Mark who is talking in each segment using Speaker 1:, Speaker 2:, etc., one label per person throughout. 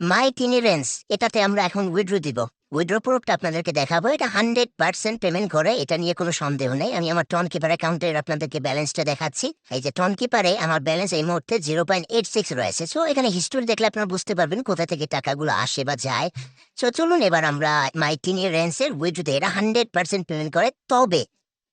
Speaker 1: মাই টিনিরেন্স এটাতে আমরা এখন উইড্রো দিব। উইড্রো প্রুফটা আপনাদেরকে দেখাবো, এটা হান্ড্রেড পার্সেন্ট পেমেন্ট করে, এটা নিয়ে কোনো সন্দেহ নেই। আমি আমার টন কিপার অ্যাকাউন্টের আপনাদেরকে ব্যালেন্সটা দেখাচ্ছি। এই যে টন কিপারে আমার ব্যালেন্স এই মুহূর্তে জিরো পয়েন্ট এইট সিক্স রয়েছে। সো এখানে হিস্টোরি দেখলে আপনারা বুঝতে পারবেন কোথা থেকে টাকাগুলো আসে বা যায়। সো চলুন এবার আমরা মাই টিনিরেন্সের উইড্রোতে এটা হান্ড্রেড পার্সেন্ট পেমেন্ট করে। তবে,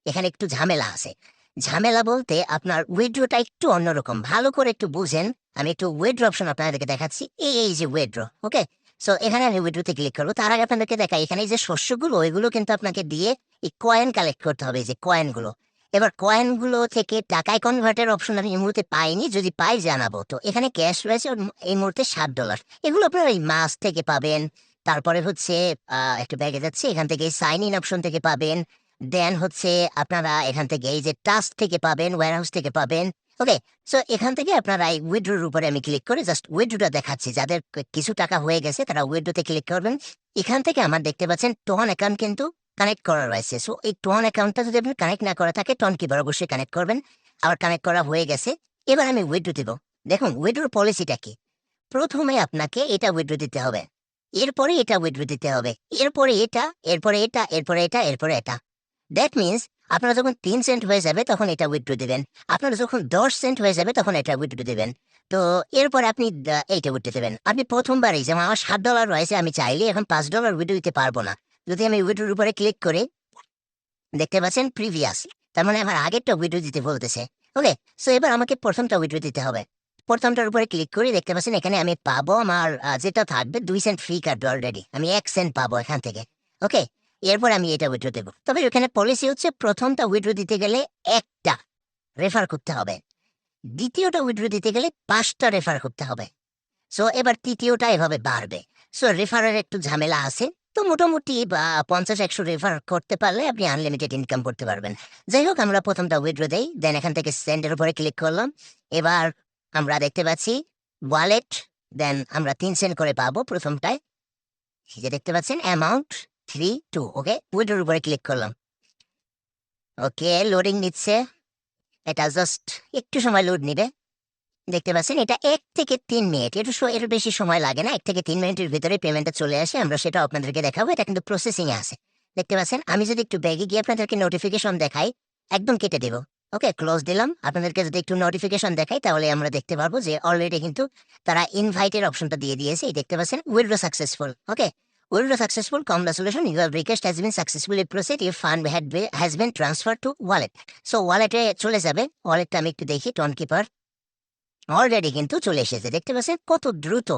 Speaker 1: এখানে একটু ঝামেলা আছে। ঝামেলা বলতে আপনার উইড্রোটা একটু অন্যরকম। ভালো করে একটু বুঝেন আমি একটু উইড্রো অপশন আপনাদেরকে দেখাচ্ছি। এই এই যে উইড্রো ওকে সো এখানে আমি উইড্রোতে ক্লিক করব। তার আগে আপনাদেরকে দেখাই এখানে যে শস্যগুলো ওইগুলো কিন্তু আপনাকে দিয়ে এই কয়েন কালেক্ট করতে হবে যে কয়েনগুলো এবার কয়েনগুলো থেকে টাকায় কনভার্টের অপশন আমি এই মুহূর্তে পাইনি যদি পাই জানাব। তো এখানে ক্যাশ রয়েছে এই মুহূর্তে ষাট ডলার এগুলো আপনারা এই মাস থেকে পাবেন তারপরে হচ্ছে আহ, একটু ব্যাগে যাচ্ছে এখান থেকে সাইন ইন অপশন থেকে পাবেন। দেন হচ্ছে আপনারা এখান থেকে এই যে টাস্ক থেকে পাবেন ওয়ারহাউস থেকে পাবেন ওকে সো এখান থেকে আপনারা এই উইড্রোর উপরে আমি ক্লিক করে জাস্ট উইড্রোটা দেখাচ্ছি। যাদের কিছু টাকা হয়ে গেছে, তারা উইড্রোতে ক্লিক করবেন। এখান থেকে আমার দেখতে পাচ্ছেন টোন অ্যাকাউন্ট কিন্তু কানেক্ট করা রয়েছে। সো এই টন অ্যাকাউন্টটা যদি আপনি কানেক্ট না করা থাকে টন কিবার অবশ্যই কানেক্ট করবেন। আবার কানেক্ট করা হয়ে গেছে, এবার আমি উইড্রো দিব। দেখুন উইড্রোর পলিসিটা কি? প্রথমে আপনাকে এটা উইড্রো দিতে হবে। এরপরে এটা উইড্রো দিতে হবে। এরপরে এটা এরপরে এটা এরপরে এটা এরপরে এটা। দ্যাট মিনস আপনারা যখন তিন সেন্ট হয়ে যাবে, তখন এটা উইথড্র দেবেন। আপনারা যখন দশ সেন্ট হয়ে যাবে, তখন এটা উইথড্র দেবেন। তো, এরপর আপনি এইটা উঠতে দেবেন। আপনি প্রথমবারই, যেমন আমার সাত ডলার রয়েছে, আমি চাইলে এখন পাঁচ ডলার উইড্রো দিতে পারব না। যদি আমি উইড্রোর উপরে ক্লিক করে, দেখতে পাচ্ছেন প্রিভিয়াস তার মানে আমার আগেরটা উইড্রো দিতে বলতেছে। ওকে সো এবার আমাকে প্রথমটা উইড্রো দিতে হবে। প্রথমটার উপরে ক্লিক করি, দেখতে পাচ্ছেন এখানে আমি পাবো আমার যেটা থাকবে, দুই সেন্ট ফ্রি কাটবে অলরেডি আমি এক সেন্ট পাবো এখান থেকে। ওকে এরপর আমি এটা উইথড্র দেবো। তবে এখানে পলিসি হচ্ছে প্রথমটা উইথড্র দিতে গেলে একটা রেফার করতে হবে। দ্বিতীয়টা উইথড্র দিতে গেলে পাঁচটা রেফার করতে হবে। সো এবার তৃতীয়টা এভাবে বাড়বে। সো রেফারের একটু ঝামেলা আছে। তো মোটামুটি বা পঞ্চাশ, একশো রেফার করতে পারলে আপনি আনলিমিটেড ইনকাম করতে পারবেন। যাই হোক, আমরা প্রথমটা উইথড্র দেই। দেন এখান থেকে সেন্ডের উপরে ক্লিক করলাম। এবার আমরা দেখতে পাচ্ছি ওয়ালেট দেন আমরা তিন সেন্ট করে পাবো প্রথমটায়। যে দেখতে পাচ্ছেন amount three two okay withdraw উপরে ক্লিক করলাম। ওকে লোডিং নিচ্ছে। এটা জাস্ট একটু সময় লোড নিবে। দেখতে পাচ্ছেন, এটা এক থেকে তিন মিনিট একটু এর বেশি সময় লাগে না। এক থেকে তিন মিনিটের ভিতরে পেমেন্টটা চলে আসে। আমরা সেটা আপনাদেরকে দেখাবো। এটা কিন্তু প্রসেসিং এ আছে। দেখতে পাচ্ছেন, আমি যদি একটু ব্যাগে গিয়ে আপনাদেরকে নোটিফিকেশন দেখাই, একদম কেটে দেবো। ওকে ক্লোজ দিলাম। আপনাদেরকে যদি একটু নোটিফিকেশন দেখাই, তাহলে আমরা দেখতে পারব যে অলরেডি কিন্তু তারা ইনভাইটের অপশনটা দিয়ে দিয়েছে। এই দেখতে পাচ্ছেন withdraw successful okay Withdraw successful. Congratulations, your request has been successfully processed. Your fund had be, has been transferred to wallet. So wallet এ চলে যাবে। ওয়ালেটটা আমি একটু দেখি টন কিপার অলরেডি কিন্তু চলে এসেছে। দেখতে পাচ্ছেন? কত দ্রুত।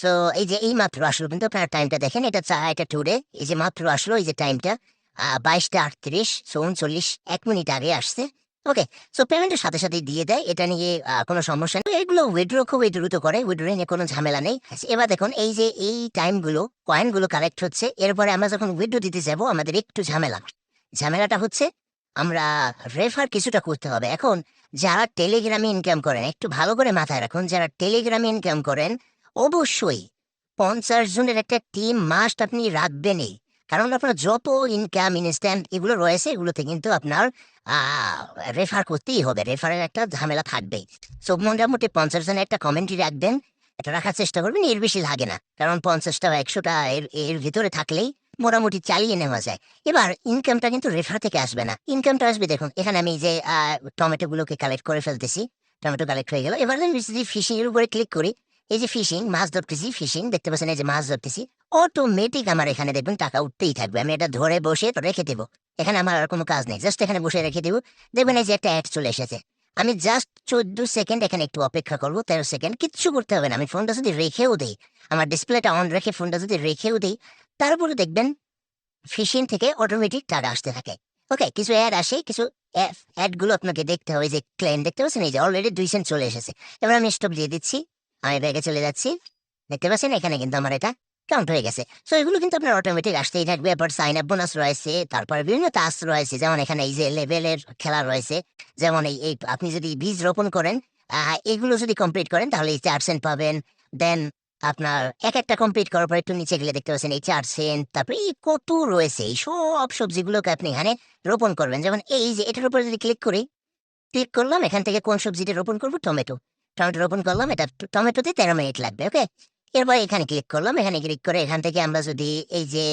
Speaker 1: সো এই যে এই মাত্র আসলো কিন্তু আপনার টাইমটা দেখেন। এটা এটা টুডে এই যে মাত্র আসলো এই যে টাইমটা বাইশটা আটত্রিশ সো উনচল্লিশ এক মিনিট আগে আসছে। ওকে সো পেমেন্টের সাথে সাথে দিয়ে দেয়, এটা নিয়ে কোনো সমস্যা নেই। এগুলো উইড্রো খুবই দ্রুত করে উইড্রো নিয়ে কোনো ঝামেলা নেই। এবার দেখুন, এই যে, এই টাইমগুলো কয়েনগুলো কালেক্ট হচ্ছে, এরপরে আমরা যখন উইড্রো দিতে যাব, আমাদের একটু ঝামেলা। ঝামেলাটা হচ্ছে, আমরা রেফার কিছুটা করতে হবে। এখন, যারা টেলিগ্রামে ইনকাম করেন, একটু ভালো করে মাথায় রাখুন, যারা টেলিগ্রামে ইনকাম করেন, অবশ্যই পঞ্চাশ জনের একটা টিম মাস্ট আপনি রাখবেনই। কারণ আপনার যত ইনকাম ইনস্ট্যান্ট এগুলো রয়েছে, এগুলোতে কিন্তু আপনার রেফার করতেই হবে। রেফারের একটা ঝামেলা থাকবেই। সো মোটামুটি পঞ্চাশ জনের একটা কমেন্টই রাখবেন। এটা রাখার চেষ্টা করবেন, এর বেশি লাগে না। কারণ পঞ্চাশটা বা একশোটা এর এর ভিতরে থাকলেই মোটামুটি চালিয়ে নেওয়া যায়। এবার ইনকামটা কিন্তু রেফার থেকে আসবে না। ইনকামটা আসবে, দেখুন, এখানে আমি যে টমেটো গুলোকে কালেক্ট করে ফেলতেছি। টমেটো কালেক্ট হয়ে গেল। এবার আমি যদি ফিশিং এর উপরে ক্লিক করি, এই যে ফিশিং মাছ ধরতেছি ফিশিং দেখতে পাচ্ছেন, এই যে মাছ ধরতেছি। অটোমেটিক আমার এখানে দেখবেন টাকা উঠতেই থাকবে। আমি এটা ধরে বসে রেখে দেবো। এখানে আমার আর কোনো কাজ নেই। জাস্ট এখানে বসে রেখে দেবো। দেখবেন এই যে একটা অ্যাড চলে এসেছে। আমি জাস্ট চোদ্দ সেকেন্ড এখানে একটু অপেক্ষা করব, তেরো সেকেন্ড কিচ্ছু করতে হবে না। আমি ফোনটা যদি রেখেও দিই, আমার ডিসপ্লেটা অন রেখে ফোনটা যদি রেখেও দিই, তারপরে দেখবেন ফিশিং থেকে অটোমেটিক টাকা আসতে থাকে। ওকে কিছু অ্যাড আসে, কিছু অ্যাডগুলো আপনাকে দেখতে হবে। যে ক্লেম দেখতে পাচ্ছেন? এই যে অলরেডি দুই সেন্ট চলে এসেছে। এবার আমি স্টপ দিয়ে দিচ্ছি। আমি ব্যাগে চলে যাচ্ছি। দেখতে পাচ্ছেন? এখানে কিন্তু আমার এটা কাউন্ট হয়ে গেছে। সো এগুলো কিন্তু আপনার অটোমেটিক আসতেই থাকবে। এরপর সাইন আপ বোনাস রয়েছে, তারপর বিভিন্ন টাস্ক রয়েছে। যেমন এখানে এই যে লেভেলের খেলা রয়েছে, যেমন এই এই আপনি যদি বীজ রোপণ করেন এগুলো যদি কমপ্লিট করেন, তাহলে এই চার সেন্ট পাবেন। দেন আপনার এক একটা কমপ্লিট করার পর একটু নিচে গেলে দেখতে পাচ্ছেন এই চার সেন্ট তারপরে এই কত রয়েছে? এই সব সবজিগুলোকে আপনি এখানে রোপণ করবেন। যেমন এই যে, এটার উপরে যদি ক্লিক করি ক্লিক করলাম, এখান থেকে কোন সবজিটা রোপণ করব? টমেটো টমেটো রোপণ করলাম, এটা টমেটোতে তেরো মিনিট লাগবে ওকে এরপর এখানে ক্লিক করলাম। এখানে ক্লিক করে এখান থেকে আমরা যদি এই যে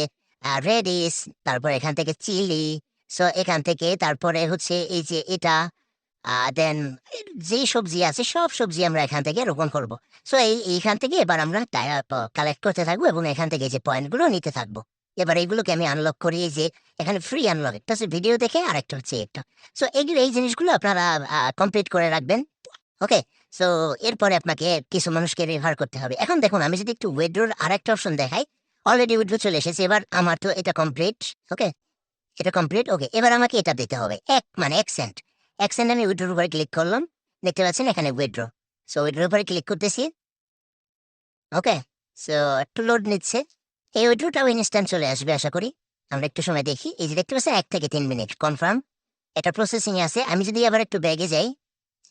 Speaker 1: রেডিস তারপর এখান থেকে চিলি সো এখান থেকে তারপরে হচ্ছে এই যে এটা দেন যে সবজি আছে, সব সবজি আমরা এখান থেকে রোপণ করব। সো এই, এইখান থেকে এবার আমরা কালেক্ট করতে থাকব এবং এখান থেকে যে পয়েন্টগুলো নিতে থাকব। এবার এইগুলোকে আমি আনলক করি এই যে, এখানে ফ্রি আনলক একটা হচ্ছে ভিডিও দেখে আর একটা হচ্ছে একটা। সো এইগুলো এই জিনিসগুলো আপনারা কমপ্লিট করে রাখবেন। ওকে সো এরপরে আপনাকে কিছু মানুষকে রেফার করতে হবে। এখন দেখুন, আমি যদি একটু উইড্রোর আর একটা অপশন দেখাই অলরেডি উইড্রো চলে এসেছে। এবার আমার তো এটা কমপ্লিট ওকে এটা কমপ্লিট ওকে এবার আমাকে এটা দিতে হবে। এক মানে এক সেন্ট এক সেন্ট আমি উইড্রোর উপরে ক্লিক করলাম। দেখতে পাচ্ছেন, এখানে উইড্রো সো উইড্রোর উপরে ক্লিক করতেছি। ওকে সো একটু লোড নিচ্ছে। এই উইড্রোটাও ইনস্ট্যান্ট চলে আসবে, আশা করি। আমরা একটু সময় দেখি। এই যে দেখতে পাচ্ছেন, এক থেকে তিন মিনিট। কনফার্ম এটা প্রসেসিং আছে। আমি যদি আবার একটু ব্যাগে যাই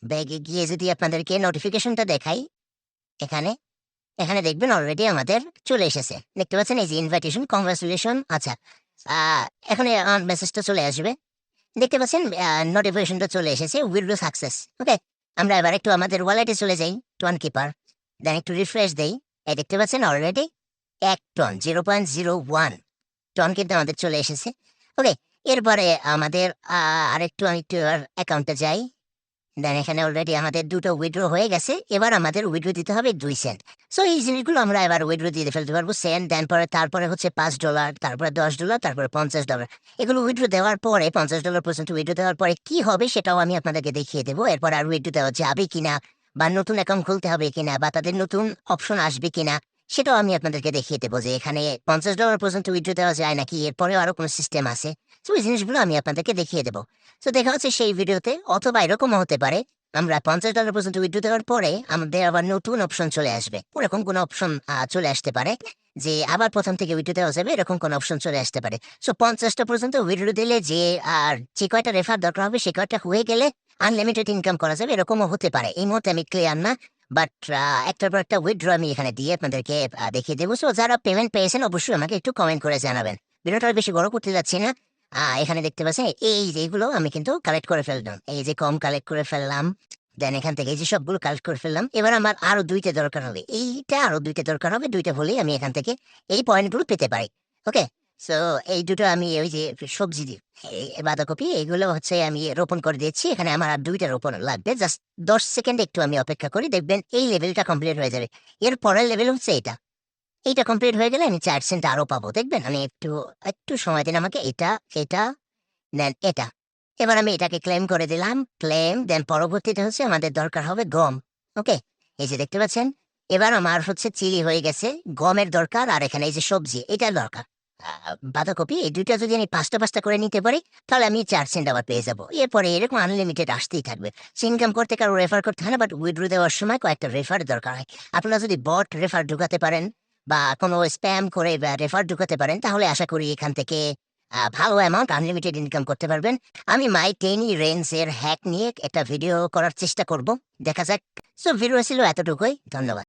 Speaker 1: ব্যাগে গিয়ে যদি আপনাদেরকে নোটিফিকেশনটা দেখাই, এখানে এখানে দেখবেন অলরেডি আমাদের চলে এসেছে। দেখতে পাচ্ছেন এই যে ইনভাইটেশন কংগ্রাচুলেশন আচ্ছা এখন আমার মেসেজটা চলে আসবে। দেখতে পাচ্ছেন নোটিফিকেশনটা চলে এসেছে উইড্রো সাকসেস ওকে আমরা এবার একটু আমাদের ওয়ালেটে চলে যাই টন কিপার দেন একটু রিফ্রেশ দেই। এই দেখতে পাচ্ছেন অলরেডি এক ton zero point zero one ton কিন্তু আমাদের চলে এসেছে ওকে এরপরে আমাদের আরেকটু আমি একটু অ্যাকাউন্টে যাই। দেন এখানে অলরেডি আমাদের দুটো উইড্রো হয়ে গেছে। এবার আমাদের উইড্রো দিতে হবে দুই সেন্ট সো এই জিনিসগুলো আমরা এবার উইড্রো দিয়ে ফেলতে পারব। সেন্ট দেন পরে তারপরে হচ্ছে পাঁচ ডলার তারপরে দশ ডলার তারপরে পঞ্চাশ ডলার এগুলো উইড্রো দেওয়ার পরে, পঞ্চাশ ডলার পর্যন্ত উইড্রো দেওয়ার পরে কি হবে সেটাও আমি আপনাদেরকে দেখিয়ে দেবো। এরপর আর উইড্রো দেওয়া যাবে কিনা বা নতুন অ্যাকাউন্ট খুলতে হবে কিনা বা তাদের নতুন অপশন আসবে কিনা সেটাও আমি আপনাদেরকে দেখিয়ে দেবো যে এখানে পঞ্চাশ ডলার পর্যন্ত উইড্রো দেওয়া যায় নাকি? এরপরেও আরও কোনো সিস্টেম আছে। তো ওই জিনিসগুলো আমি আপনাদেরকে দেখিয়ে দেবো। তো দেখা হচ্ছে সেই ভিডিওতে, অথবা এরকমও হতে পারে, আমরা পঞ্চাশ ডলার পর্যন্ত উইড্রো দেওয়ার পরে আমাদের আবার নতুন অপশন চলে আসবে। ওরকম কোনো অপশন চলে আসতে পারে যে আবার প্রথম থেকে উইড্রো দেওয়া যাবে, এরকম কোনো অপশন চলে আসতে পারে। সো পঞ্চাশটা পর্যন্ত উইড্রো দিলে যে আর যে কয়টা রেফার দরকার হবে, সে কয়টা হয়ে গেলে আনলিমিটেড ইনকাম করা যাবে, এরকমও হতে পারে। এই মুহূর্তে আমি ক্লিয়ার না। বাট একটার পর একটা উইথড্র আমি এখানে দিয়ে আপনাদেরকে দেখিয়ে দেবো। সো যারা পেমেন্ট পেয়েছেন, অবশ্যই আমাকে একটু কমেন্ট করে জানাবেন। ভিডিওটা বেশি বড় করতে যাচ্ছি না। এখানে দেখতে পাচ্ছেন, এই যেগুলো আমি কিন্তু কালেক্ট করে ফেললাম। এই যে কম কালেক্ট করে ফেললাম দেন এখান থেকে এই যে সবগুলো কালেক্ট করে ফেললাম। এবার আমার আরও দুইটা দরকার হবে। এইটা আরও দুইটা দরকার হবে, দুইটা হলেই আমি এখান থেকে এই পয়েন্টগুলো পেতে পারি। ওকে সো এই দুটো আমি ওই যে সবজি দিই। বাঁধাকপি, এগুলো হচ্ছে আমি রোপণ করে দিচ্ছি এখানে আমার আর দুইটা রোপণ লাগবে। জাস্ট দশ সেকেন্ড একটু আমি অপেক্ষা করি, দেখবেন এই লেভেলটা কমপ্লিট হয়ে যাবে। এর পরের লেভেল হচ্ছে এটা। এইটা কমপ্লিট হয়ে গেলে আমি চার সেন্ট আরও পাবো, দেখবেন? আমি একটু একটু সময় দিন আমাকে। এটা এটা, দেন এটা। এবার আমি এটাকে ক্লেম করে দিলাম। ক্লেম দেন পরবর্তীতে হচ্ছে আমাদের দরকার হবে গম। ওকে এই যে দেখতে পাচ্ছেন? এবার আমার হচ্ছে চিলি হয়ে গেছে। গমের দরকার আর এখানে এই যে সবজি এটা দরকার। বাঁধাকপি, এই দুইটা যদি আমি পাঁচটা পাঁচটা করে নিতে পারি, তাহলে আমি চার সেন্ট আবার পেয়ে যাব। এরপরে এরকম আনলিমিটেড আসতেই থাকবে। ইনকাম করতে কারও রেফার করতে হয় না বাট উইড্রো দেওয়ার সময় কয়েকটা রেফার দরকার হয়। আপনারা যদি বট রেফার ঢুকাতে পারেন, বা কোনো স্প্যাম করে রেফার ঢুকাতে পারেন, তাহলে আশা করি এখান থেকে ভালো অ্যামাউন্ট আনলিমিটেড ইনকাম করতে পারবেন। আমি মাই টেনি রেঞ্জের হ্যাক নিয়ে একটা ভিডিও করার চেষ্টা করব। দেখা যাক। সো ভিডিও ছিল এতটুকুই। ধন্যবাদ।